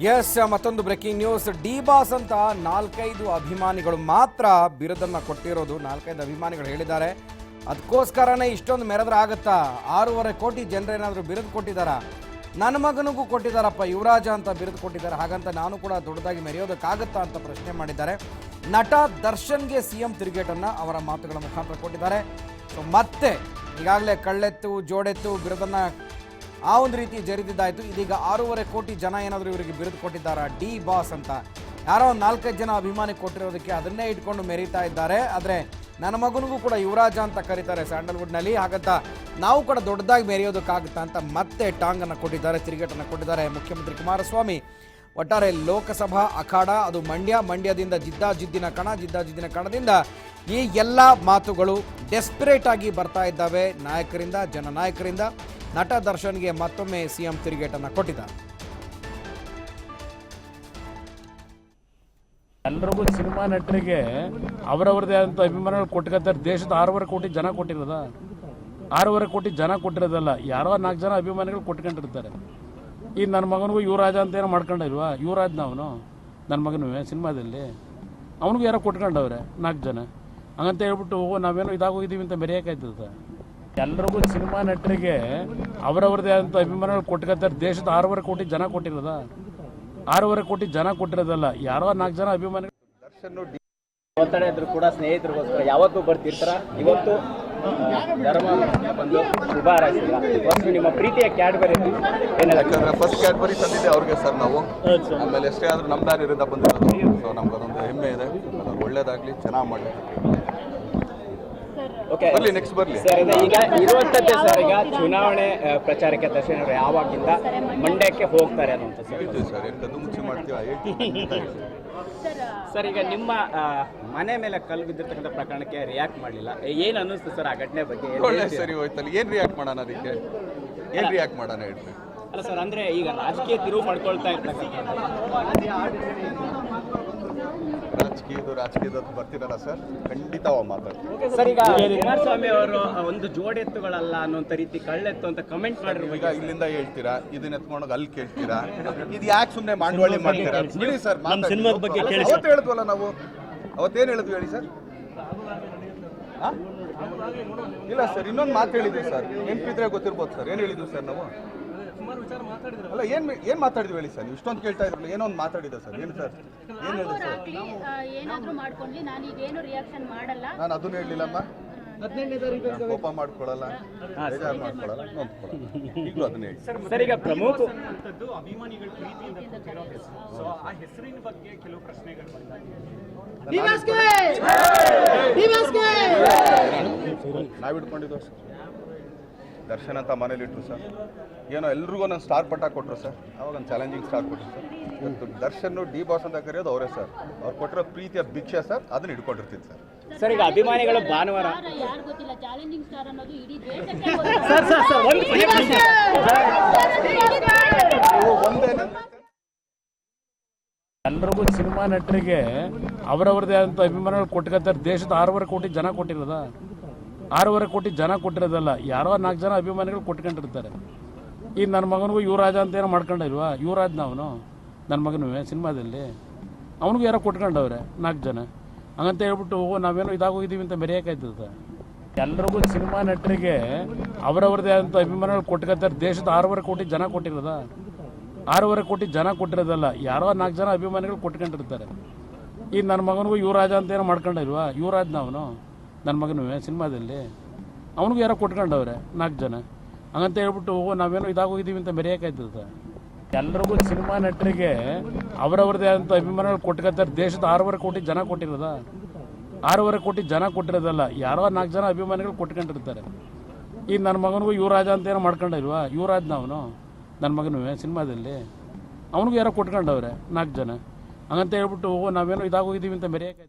S, ಮತ್ತೊಂದು breaking news D boss ಅಂತ ನಾಲ್ಕೈದು ಅಭಿಮಾನಿಗಳು ಮಾತ್ರ ಬಿರುದನ್ನು ಕೊಟ್ಟಿರೋದು. ನಾಲ್ಕೈದು ಅಭಿಮಾನಿಗಳು ಹೇಳಿದ್ದಾರೆ. ಅದಕ್ಕೋಸ್ಕರನೇ ಇಷ್ಟೊಂದು ಮೆರೆದ್ರೆ ಆಗುತ್ತಾ? ಆರೂವರೆ ಕೋಟಿ ಜನರೇನಾದರೂ ಬಿರುದು ಕೊಟ್ಟಿದ್ದಾರಾ? ನನ್ನ ಮಗನಿಗೂ ಕೊಟ್ಟಿದ್ದಾರಪ್ಪ, ಯುವರಾಜ ಅಂತ ಬಿರುದು ಕೊಟ್ಟಿದ್ದಾರೆ. ಹಾಗಂತ ನಾನು ಕೂಡ ದೊಡ್ಡದಾಗಿ ಮೆರೆಯೋದಕ್ಕಾಗತ್ತಾ ಅಂತ ಪ್ರಶ್ನೆ ಮಾಡಿದ್ದಾರೆ. ನಟ ದರ್ಶನ್ಗೆ ಸಿ ಎಂ ತಿರುಗೇಟನ್ನು ಅವರ ಮಾತುಗಳ ಮುಖಾಂತರ ಕೊಟ್ಟಿದ್ದಾರೆ. ಸೊ ಮತ್ತೆ ಈಗಾಗಲೇ ಕಳ್ಳೆತ್ತು, ಜೋಡೆತ್ತು, ಬಿರುದನ್ನು ಆ ಒಂದು ರೀತಿ ಜರಿದಿದ್ದಾಯಿತು. ಇದೀಗ ಆರೂವರೆ ಕೋಟಿ ಜನ ಏನಾದರೂ ಇವರಿಗೆ ಬಿರುದು ಕೊಟ್ಟಿದ್ದಾರಾ ಡಿ ಬಾಸ್ ಅಂತ. ಯಾರೋ ನಾಲ್ಕೈದು ಜನ ಅಭಿಮಾನಿ ಕೊಟ್ಟಿರೋದಕ್ಕೆ ಅದನ್ನೇ ಇಟ್ಕೊಂಡು ಮೆರೀತಾ ಇದ್ದಾರೆ. ಆದರೆ ನನ್ನ ಮಗನಿಗೂ ಕೂಡ ಯುವರಾಜ ಅಂತ ಕರೀತಾರೆ ಸ್ಯಾಂಡಲ್ವುಡ್ನಲ್ಲಿ. ಹಾಗಂತ ನಾವು ಕೂಡ ದೊಡ್ಡದಾಗಿ ಮೆರೆಯೋದಕ್ಕಾಗುತ್ತಾ ಅಂತ ಮತ್ತೆ ಟಾಂಗನ್ನು ಕೊಟ್ಟಿದ್ದಾರೆ, ತಿರುಗೇಟನ್ನು ಕೊಟ್ಟಿದ್ದಾರೆ ಮುಖ್ಯಮಂತ್ರಿ ಕುಮಾರಸ್ವಾಮಿ. ಒಟ್ಟಾರೆ ಲೋಕಸಭಾ ಅಖಾಡ, ಅದು ಮಂಡ್ಯ, ಮಂಡ್ಯದಿಂದ ಜಿದ್ದಾ ಜಿದ್ದಿನ ಕಣ ಜಿದ್ದಾಜಿದ್ದಿನ ಕಣದಿಂದ ಈ ಎಲ್ಲ ಮಾತುಗಳು ಡೆಸ್ಪಿರೇಟ್ ಆಗಿ ಬರ್ತಾ ಇದ್ದಾವೆ. ನಾಯಕರಿಂದ, ಜನನಾಯಕರಿಂದ. ನಟ ದರ್ಶನ್ಗೆ ಮತ್ತೊಮ್ಮೆ ಸಿಎಂ ತಿರುಗೇಟನ್ನು ಕೊಟ್ಟಿದ್ದಾರೆ. ಎಲ್ರಿಗೂ ಸಿನಿಮಾ ನಟರಿಗೆ ಅವರವ್ರದೇ ಆದಂಥ ಅಭಿಮಾನಗಳು ಕೊಟ್ಕೊತಾರೆ ದೇಶದ ಆರೂವರೆ ಕೋಟಿ ಜನ ಕೊಟ್ಟಿರೋದ? ಆರೂವರೆ ಕೋಟಿ ಜನ ಕೊಟ್ಟಿರೋದಲ್ಲ, ಯಾರೋ ನಾಲ್ಕು ಜನ ಅಭಿಮಾನಿಗಳು ಕೊಟ್ಕೊಂಡಿರ್ತಾರೆ. ಈ ನನ್ನ ಮಗನಿಗೂ ಯುವರಾಜ ಅಂತ ಏನೋ ಮಾಡ್ಕೊಂಡಿಲ್ವಾ? ಯುವರಾಜ್ನ ಅವನು? ನನ್ನ ಮಗನೂ ಸಿನಿಮಾದಲ್ಲಿ? ಅವನಿಗೂ ಯಾರೋ ಕೊಟ್ಕೊಂಡವ್ರೆ ನಾಲ್ಕು ಜನ? ಹಂಗಂತ ಹೇಳ್ಬಿಟ್ಟು ನಾವೇನೋ ಇದಾಗೋಗಿದ್ದೀವಿ ಅಂತ ಮೆರೆಯೋಕ್ಕಾಯ್ತದ? ಎಲ್ರಿಗೂ ಸಿನಿಮಾ ನಟರಿಗೆ ಅವರವ್ರದೇ ಆದಂಥ ಅಭಿಮಾನಗಳು ಕೊಟ್ಕೊತಾರೆ ದೇಶದ ಆರೂವರೆ ಕೋಟಿ ಜನ ಕೊಟ್ಟಿರೋದ? ಆರೂವರೆ ಕೋಟಿ ಜನ ಕೊಟ್ಟಿರೋದಲ್ಲ ಯಾರೋ ನಾಲ್ಕು ಜನ ಅಭಿಮಾನಿಗಳು. ಒತ್ತಡ ಇದ್ರು ಕೂಡ ಸ್ನೇಹಿತರಿಗೋಸ್ಕರ ಯಾವತ್ತೂ ಬರ್ತಿರ್ತಾರ? ಇವತ್ತು ಧರ್ಮ ಬಂದು ಶುಭ ಹಾರೈಸಿಲ್ಲ ಒಂದು ನಿಮ್ಮ ಪ್ರೀತಿಯ ಕ್ಯಾಡ್ಬರಿ ಏನಾದ್ರೆ ಯಾಕಂದ್ರೆ ಫಸ್ಟ್ ಕ್ಯಾಡ್ಬರಿ ತಂದಿದ್ದೆ ಅವ್ರಿಗೆ ಸರ್ ನಾವು. ಆಮೇಲೆ ಎಷ್ಟೇ ಆದ್ರೂ ನಮ್ಮ ದಾರಿಯಿಂದ ಬಂದಿರೋದು. ಸೊ ನಮ್ಗದೊಂದು ಹೆಮ್ಮೆ ಇದೆ. ಒಳ್ಳೇದಾಗಲಿ ಒಳ್ಳೇದಾಗ್ಲಿ ಚೆನ್ನಾಗಿ ಮಾಡಲಿ ಬರ್ಲಿ ನೆಕ್ಸ್ಟ್ ಬರ್ಲಿ. ಸರ್ ಈಗ ಇರುವಂತದ್ದೇ ಸರ್ ಈಗ ಚುನಾವಣೆ ಪ್ರಚಾರಕ್ಕೆ ದರ್ಶನ್ ಅವರು ಯಾವಾಗಿಂದ ಮಂಡ್ಯಕ್ಕೆ ಹೋಗ್ತಾರೆ ಅನ್ನುವಂಥ ಸರ್ ಕದ್ದು ಮುಚ್ಚಿ ಮಾಡ್ತೀವಿ. ಸರ್ ಈಗ ನಿಮ್ಮ ಮನೆ ಮೇಲೆ ಕಲ್ಲು ಬಿದ್ದಿರ್ತಕ್ಕಂಥ ಪ್ರಕರಣಕ್ಕೆ ರಿಯಾಕ್ಟ್ ಮಾಡಲಿಲ್ಲ. ಏನು ಅನ್ನಿಸ್ತು ಸರ್ ಆ ಘಟನೆ ಬಗ್ಗೆ? ಒಳ್ಳೆ ಸರಿ ಹೋಯ್ತಲ್ಲ. ಏನು ರಿಯಾಕ್ಟ್ ಮಾಡೋಣ ಅದಕ್ಕೆ? ಏನು ರಿಯಾಕ್ಟ್ ಮಾಡೋಣ ಹೇಳ್ರಿ. ಅಲ್ಲ ಸರ್ ಅಂದ್ರೆ ಈಗ ರಾಜಕೀಯ ತಿರುವು ಮಾಡ್ಕೊಳ್ತಾ ಇರ್ತಕ್ಕಂಥ ರಾಜಕೀಯದು ರಾಜಕೀಯದ ಬರ್ತಿರಲ್ಲ ಸರ್? ಖಂಡಿತ ಅವ ಸರ್ ಈಗ ಕುಮಾರಸ್ವಾಮಿ ಅವರು ಒಂದು ಜೋಡೆತ್ತುಗಳಲ್ಲ ಅನ್ನೋಂಥ ರೀತಿ ಕಳ್ಳೆತ್ತು ಅಂತ ಕಮೆಂಟ್ ಈಗ ಇಲ್ಲಿಂದ ಹೇಳ್ತೀರಾ? ಇದನ್ನ ಎತ್ಕೊಂಡೋಗಿ ಅಲ್ಲಿ ಕೇಳ್ತೀರಾ? ಇದು ಯಾಕೆ ಸುಮ್ಮನೆ ಮಾಡವಳ್ಳಿ ಮಾಡ್ತೀರಾ? ಬಿಡಿ ಸರ್ ಸಿನಿಮಾದ ಬಗ್ಗೆ ಅವತ್ತು ಹೇಳಿದ್ವಲ್ಲ ನಾವು? ಅವತ್ತೇನು ಹೇಳಿದ್ವಿ ಹೇಳಿ ಸರ್? ಇಲ್ಲ ಸರ್ ಇನ್ನೊಂದು ಮಾತು ಹೇಳಿದ್ವಿ ಸರ್. ನೆನಪಿದ್ರೆ ಗೊತ್ತಿರ್ಬೋದು ಸರ್. ಏನು ಹೇಳಿದ್ವಿ ಸರ್ ನಾವು? ಅಲ್ಲ ಏನ್ ಏನ್ ಮಾತಾಡಿದ್ವಿ ಹೇಳಿ ಸರ್ ನೀವು ಇಷ್ಟೊಂದು ಕೇಳ್ತಾ ಇದ್ರಲ್ಲ ಏನೋ ಒಂದು ಮಾತಾಡಿದ ಸರ್ ಏನು ಸರ್ ಏನು ಸರ್ ಏನಾದ್ರೂ ಮಾಡ್ಕೊಂಡ್ಲಿ ನಾನು ಈಗೇನು ರಿಯಾಕ್ಷನ್ ಮಾಡಲ್ಲ ನಾನು ಅದನ್ನ ಹೇಳಲಿಲ್ಲಮ್ಮ ಕೋಪ ಮಾಡ್ಕೊಳ್ಳಲ್ಲ ಬೇಜಾರು ಮಾಡ್ಕೊಳ್ಳಲ್ಲ ನೋಡ್ಕೊಳ್ಳಲ್ಲ ಈಗಲೂ ಅದನ್ನ ಹೇಳಿ ಸರ್ ಈಗ ಪ್ರಮುಖ ನಾವು ಹಿಡ್ಕೊಂಡಿದ್ದು ಸರ್ ದರ್ಶನ್ ಅಂತ ಮನೇಲಿ ಇಟ್ರು ಸರ್. ಏನೋ ಎಲ್ರಿಗೂ ಒಂದು ಸ್ಟಾರ್ ಪಟ್ಟ ಕೊಟ್ಟರು ಸರ್. ಅವಾಗ ಒಂದು ಚಾಲೆಂಜಿಂಗ್ ಸ್ಟಾರ್ ಕೊಟ್ಟರು ಸರ್. ಇವತ್ತು ದರ್ಶನ್ ಡಿ ಬಾಸ್ ಅಂತ ಕರೆಯೋದು ಅವರೇ ಸರ್. ಅವ್ರು ಕೊಟ್ಟಿರೋ ಪ್ರೀತಿಯ ಭಿಕ್ಷೆ ಸರ್ ಅದನ್ನ ಹಿಡ್ಕೊಂಡಿರ್ತೀನಿ ಸರ್. ಸರ್ ಈಗ ಅಭಿಮಾನಿಗಳು ಭಾನುವಾರ. ಯಾರು ಗೊತ್ತಿಲ್ಲ ಚಾಲೆಂಜಿಂಗ್ ಸ್ಟಾರ್ ಅನ್ನೋದು ಇಡೀ ದೇಶಕ್ಕೆ ಸರ್ ಸರ್ ಸರ್ ಒಂದು ಕೊನೆ ಪ್ರಶ್ನೆ. ಎಲ್ರಿಗೂ ಸಿನಿಮಾ ನಟರಿಗೆ ಅವರವ್ರದೇ ಆದಂಥ ಅಭಿಮಾನಗಳು ಕೊಟ್ಕೊತಾರೆ ದೇಶದ ಆರೂವರೆ ಕೋಟಿ ಜನ ಕೊಟ್ಟಿರೋದ? ಆರೂವರೆ ಕೋಟಿ ಜನ ಕೊಟ್ಟಿರೋದಲ್ಲ, ಯಾರೋ ನಾಲ್ಕು ಜನ ಅಭಿಮಾನಿಗಳು ಕೊಟ್ಕೊಂಡಿರ್ತಾರೆ. ಈ ನನ್ನ ಮಗನಿಗೂ ಯುವರಾಜ ಅಂತ ಏನೋ ಮಾಡ್ಕೊಂಡಿಲ್ವಾ ಯುವರಾಜ್ನ ಅವನು? ನನ್ನ ಮಗನೂ ಸಿನಿಮಾದಲ್ಲಿ? ಅವನಿಗೂ ಯಾರೋ ಕೊಟ್ಕೊಂಡವ್ರೆ, ನಾಲ್ಕು ಜನ. ಹಂಗಂತ ಹೇಳ್ಬಿಟ್ಟು ನಾವೇನೋ ಇದಾಗೋಗಿದ್ದೀವಿ ಅಂತ ಮೆರೆಯೋಕ್ಕಾಯ್ತದ ಎಲ್ಲರಿಗೂ ಸಿನಿಮಾ ನಟರಿಗೆ ಅವರವ್ರದೇ ಆದಂಥ ಅಭಿಮಾನಿಗಳು ಕೊಟ್ಕೊತಾರೆ. ದೇಶದ ಆರೂವರೆ ಕೋಟಿ ಜನ ಕೊಟ್ಟಿರೋದ? ಆರೂವರೆ ಕೋಟಿ ಜನ ಕೊಟ್ಟಿರೋದಲ್ಲ, ಯಾರೋ ನಾಲ್ಕು ಜನ ಅಭಿಮಾನಿಗಳು ಕೊಟ್ಕೊಂಡಿರ್ತಾರೆ. ಈ ನನ್ನ ಮಗನಿಗೂ ಯುವರಾಜ ಅಂತ ಏನೋ ಮಾಡ್ಕೊಂಡಿಲ್ವಾ ಯುವರಾಜ್ನ ಅವನು? ನನ್ನ ಮಗನೂ ಸಿನಿಮಾದಲ್ಲಿ. ಅವನಿಗೂ ಯಾರೋ ಕೊಟ್ಕೊಂಡವ್ರೆ, ನಾಲ್ಕು ಜನ. ಹಂಗಂತ ಹೇಳ್ಬಿಟ್ಟು ನಾವೇನೋ ಇದಾಗೋಗಿದ್ದೀವಿ ಅಂತ ಮೆರೆಯೋಕ್ಕಾಯ್ತದ ಎಲ್ರಿಗೂ ಸಿನಿಮಾ ನಟರಿಗೆ ಅವರವ್ರದೇ ಅಂತ ಅಭಿಮಾನಗಳು ಕೊಟ್ಕೊತಾರೆ. ದೇಶದ ಆರೂವರೆ ಕೋಟಿ ಜನ ಕೊಟ್ಟಿರೋದ? ಆರೂವರೆ ಕೋಟಿ ಜನ ಕೊಟ್ಟಿರೋದಲ್ಲ. ಯಾರೋ ನಾಲ್ಕು ಜನ ಅಭಿಮಾನಿಗಳು ಕೊಟ್ಕೊಂಡಿರ್ತಾರೆ. ಈ ನನ್ನ ಮಗನಿಗೂ ಯುವರಾಜ ಅಂತ ಏನೋ ಮಾಡ್ಕೊಂಡಿಲ್ವಾ? ಯುವರಾಜ್ನ ಅವನು, ನನ್ನ ಮಗನೂ ಸಿನಿಮಾದಲ್ಲಿ. ಅವನಿಗೂ ಯಾರೋ ಕೊಟ್ಕೊಂಡವ್ರೆ, ನಾಲ್ಕು ಜನ. ಹಂಗಂತ ಹೇಳ್ಬಿಟ್ಟು ನಾವೇನೋ ಇದಾಗೋಗಿದ್ದೀವಿ ಅಂತ ಮೆರೆಯೋಕ್ಕಾಯ್ತು